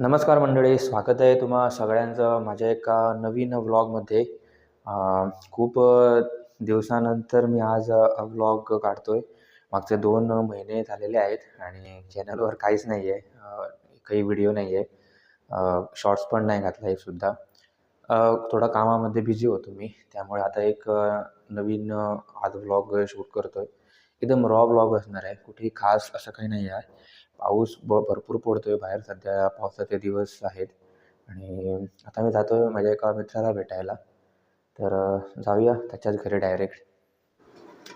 नमस्कार मंडळी स्वागत आहे तुम्हा सगळ्यांचं माझ्या एका नवीन व्लॉगमध्ये. खूप दिवसानंतर मी आज व्लॉग आहे मागचे दोन महिने झालेले आहेत आणि चॅनलवर काहीच नाही आहे काही व्हिडिओ नाही आहे शॉर्ट्स पण नाही घातला एकसुद्धा सुद्धा थोडा कामामध्ये बिझी होतो मी त्यामुळे आता एक नवीन आज व्लॉग शूट करतो आहे एकदम रॉ व्लॉग असणार आहे कुठेही खास असं काही नाही आहे पाऊस ब भरपूर पडतोय. बाहेर सध्या पावसाचे दिवस आहेत. आणि आता मी जातोय माझ्या एका मित्राला भेटायला. तर जाऊया त्याच्याच घरी डायरेक्ट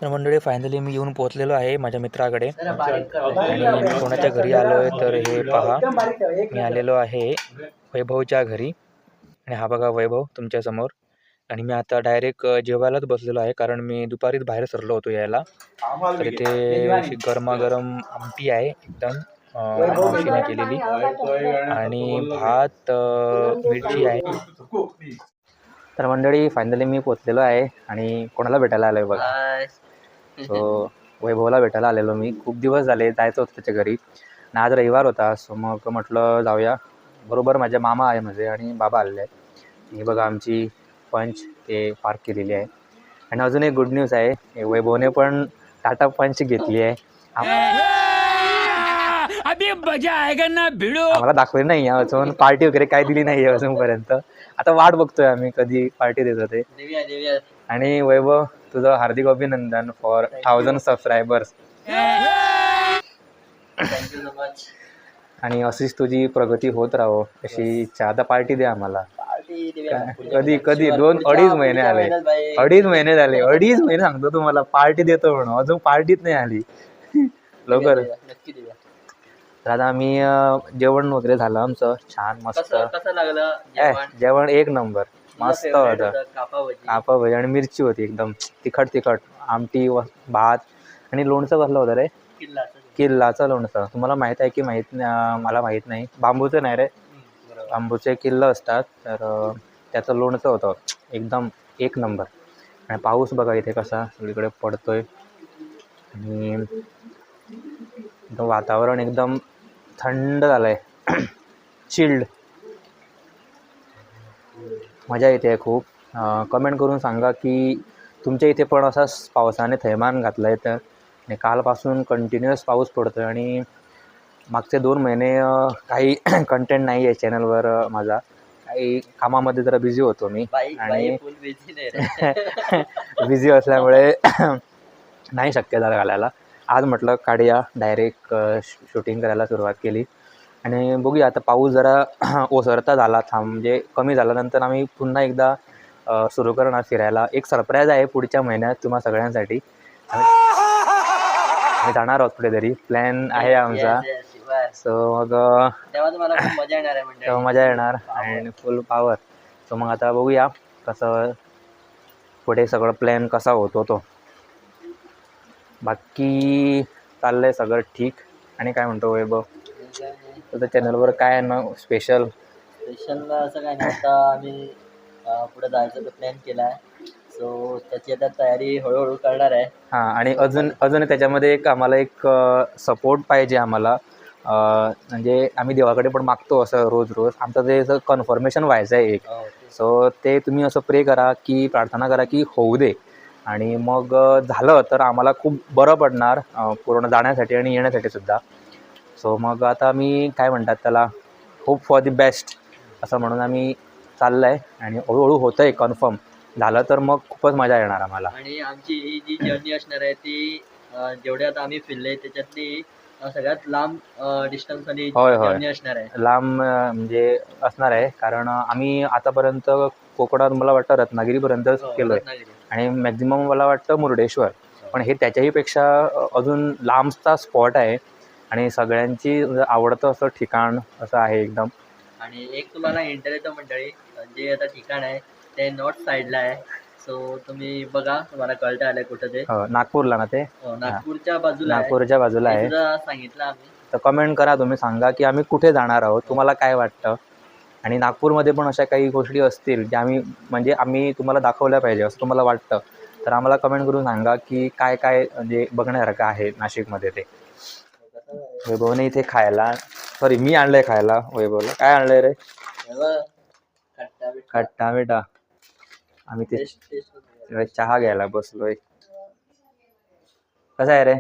तर मंडळी फायनली मी येऊन पोहोचलेलो आहे माझ्या मित्राकडे. आणि मी कोणाच्या घरी आलो आहे तर हे पहा. मी आलेलो आहे वैभवच्या घरी. आणि हा बघा वैभव तुमच्यासमोर आणि मी आता डायरेक्ट जेवायलाच बसलेलो आहे कारण मी दुपारीच बाहेर सरलो होतो यायला. तर इथे अशी गरमागरम आमटी आहे एकदम. मावशीने केलेली. आणि भात मिरची आहे. तर मंडळी फायनली मी पोचलेलो आहे आणि कोणाला भेटायला आलो आहे बघा तो वैभवला भेटायला आलेलो मी. खूप दिवस झाले जायचं होतं त्याच्या घरी. आणि आज रविवार होता. सो मग म्हटलं जाऊया. बरोबर माझे मामा आहे माझे आणि बाबा आलेले आहेत. ही बघा आमची पंच ते पार्क केलेली आहे. आणि अजून एक गुड न्यूज आहे. हे वैभवने पण टाटा पंच घेतली आहे. अभी मजा आएगा ना भिड़ो। आम्हाला दाखवली नाही आहे अजून पार्टी वगैरे काय दिली नाही आहे अजूनपर्यंत. आता वाट बघतोय आम्ही कधी पार्टी देतो ते. देऊया देऊया. आणि वैभव तुझं हार्दिक अभिनंदन four thousand subscribers thank you so much आणि अशीच तुझी प्रगती होत राहो अशी इच्छा आता पार्टी दे आम्हाला. पार्टी देऊया. काय? पुढच्या कधी- महिन्यात. कधी? दोन- पुढच्या- अडीच महिने पुढच्या आले. महिन्यात बाई. अडीच महिने झाले. अडीच महिने सांगतो तुम्हाला पार्टी देतो म्हणून. अजून पार्टीच नाही आली. लवकर देऊया, नक्की देऊया. तर आता आम्ही जेवण वगैरे झालं आमचं. छान मस्त. कसं कसं लागलं काय जेवण? जेवण एक नंबर. तुझं मस्त favorite होतं. कापा भजी कापा भजी आणि मिरची होती एकदम. तिखट तिखट. आमटी व भात आणि लोणचं कसलं होतं रे. किल्लाचं. किल्लाचं लोणचं. तुम्हाला माहीत आहे की माहीत नाही मला माहीत नाही. बांबूचं नाही रे. हम्म, बरोबर. बांबूचे किल्लं असतात. तर अं, त्याचं लोणचं होतं. एकदम एक नंबर. आणि पाऊस बघा इथे कसा. सगळीकडे पडतोय. आणि एकदम वातावरण एकदम थंड झालं आहे चिल्ड. मजा येते खूप. कमेंट करून सांगा की तुमच्या इथे पण असाच पावसाने थैमान घातलं आहे तर आणि कालपासून कंटिन्युअस पाऊस पडतो आहे आणि मागचे दोन महिने काही कंटेंट नाही आहे चॅनलवर माझा. काही कामामध्ये जरा बिझी होतो मी. आणि बिझी असल्यामुळे नाही शक्य झालं घालायला. आज म्हटलं काढूया डायरेक्ट शूटिंग करायला सुरुवात केली. आणि बघूया आता पाऊस जरा ओसरता झाला थांब म्हणजे कमी झाल्यानंतर आम्ही पुन्हा एकदा सुरू करणार फिरायला. एक सरप्राईज आहे पुढच्या महिन्यात तुम्हा सगळ्यांसाठी. आम्ही जाणार आहोत कुठेतरी. प्लॅन आहे आमचा. सो मग अ, तेव्हा तुम्हाला खूप मजा येणार आहे म्हणजे. तेव्हा मजा येणार आणि फुल पॉवर सो मग आता बघूया कसं पुढे सगळं प्लॅन कसा होतो तो. बाकी चाललंय सगळं ठीक. आणि काय म्हणतो वैभव? तुझं चॅनलवर काय आहे ना स्पेशल स्पेशल असं काय नाही. आता आम्ही पुढे जायचं प्लॅन केला आहे सो त्याची आता तयारी हळूहळू करणार आहे. हां आणि अजून अजून त्याच्यामध्ये एक आम्हाला एक सपोर्ट पाहिजे आम्हाला. म्हणजे आम्ही देवाकडे पण मागतो असं रोज रोज. आमचं ते कन्फर्मेशन व्हायचं आहे एक. हो. सो ते तुम्ही असं प्रे करा की प्रार्थना करा की होऊ दे. आणि मग झालं तर आम्हाला खूप बरं पडणार पूर्ण जाण्यासाठी आणि येण्यासाठी सुद्धा. सो मग आता मी काय म्हणतात त्याला होप फॉर दी बेस्ट असं म्हणून आम्ही चाललं आहे आणि हळूहळू होतं आहे कन्फर्म झालं तर मग खूपच मजा येणार आम्हाला. आणि आमची ही जी जर्नी असणार आहे ती जेवढे आता आम्ही फिरले त्याच्यातली सगळ्यात लांब डिस्टन्स आणि होय, होय. असणार आहे. लांब म्हणजे असणार आहे. कारण आम्ही आतापर्यंत कोकणात मला वाटतं रत्नागिरीपर्यंतच हो, केलो आहे. आणि मॅक्झिमम मला वाटतं मुर्डेश्वर. पण हे त्याच्याही पेक्षा अ, अजून लांबचा स्पॉट आहे. आणि सगळ्यांची आवडतं असं ठिकाण असं आहे एकदम. आणि एक तुम्हाला इंटरनेट मंडळी जे आता ठिकाण आहे ते नॉर्थ साईडला आहे. सो तुम्ही बघा तुम्हाला कळतं आलंय कुठं ते. अ, नागपूरला ना ते? हो, नागपूरच्या बाजूला आहे. नागपूरच्या बाजूला हे आहे. सांगितलं आम्ही. तर कमेंट करा तुम्ही सांगा की आम्ही कुठे जाणार आहोत? तुम्हाला काय वाटतं? आणि नागपूरमध्ये पण अशा काही गोष्टी असतील ज्या आम्ही म्हणजे आम्ही तुम्हाला दाखवल्या पाहिजे असं तुम्हाला वाटतं तर आम्हाला कमेंट करून सांगा की काय काय म्हणजे बघण्यासारखं आहे नाशिकमध्ये ते. वैभवने इथे खायला सॉरी मी आणलंय खायला वैभवला. काय आणलंय रे? खट्टा मिठा आम्ही ते चहा घ्यायला बसलोय. कसा आहे रे?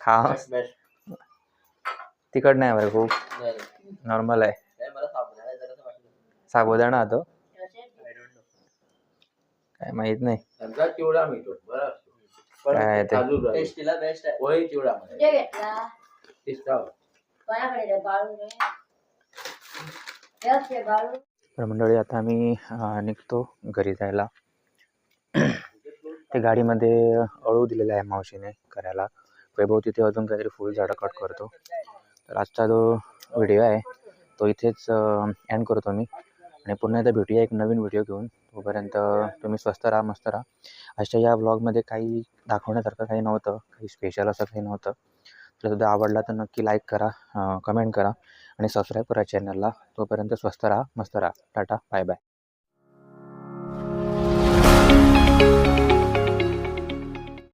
खा. तिकट नाही बरं खूप. नॉर्मल आहे काय मला साबुदाणा आहे जरासं वाटलं. साबुदाणा तो. काय माहीत नाही. त्यांचा चिवडा मिळतो बरं. काय ते? टेस्टीला बेस्ट आहे. पोहे चिवडा. कुठे घेतला तिसरा. कोणाकडे रे बाळू रे? ते बाळू. तर मंडळी आता आम्ही निघतो घरी जायला. ते गाडीमध्ये अळू दिलेला आहे मावशीने करायला. वैभव तिथे अजून काहीतरी फुल झाडं कट करतो. तर आजचा जो व्हिडिओ आहे तो इथेच एंड करतो मी. आणि पुन्हा एकदा भेटूया एक नवीन व्हिडिओ घेऊन. तोपर्यंत तुम्ही स्वस्त राहा मस्त राहा. अशा या व्लॉगमध्ये काही दाखवण्यासारखं काही नव्हतं. काही स्पेशल असं काही नव्हतं. तर सुद्धा आवडला तर नक्की लाईक करा कमेंट करा आणि सबस्क्राईब करा चॅनलला तोपर्यंत स्वस्त राहा मस्त राहा. Tata bye bye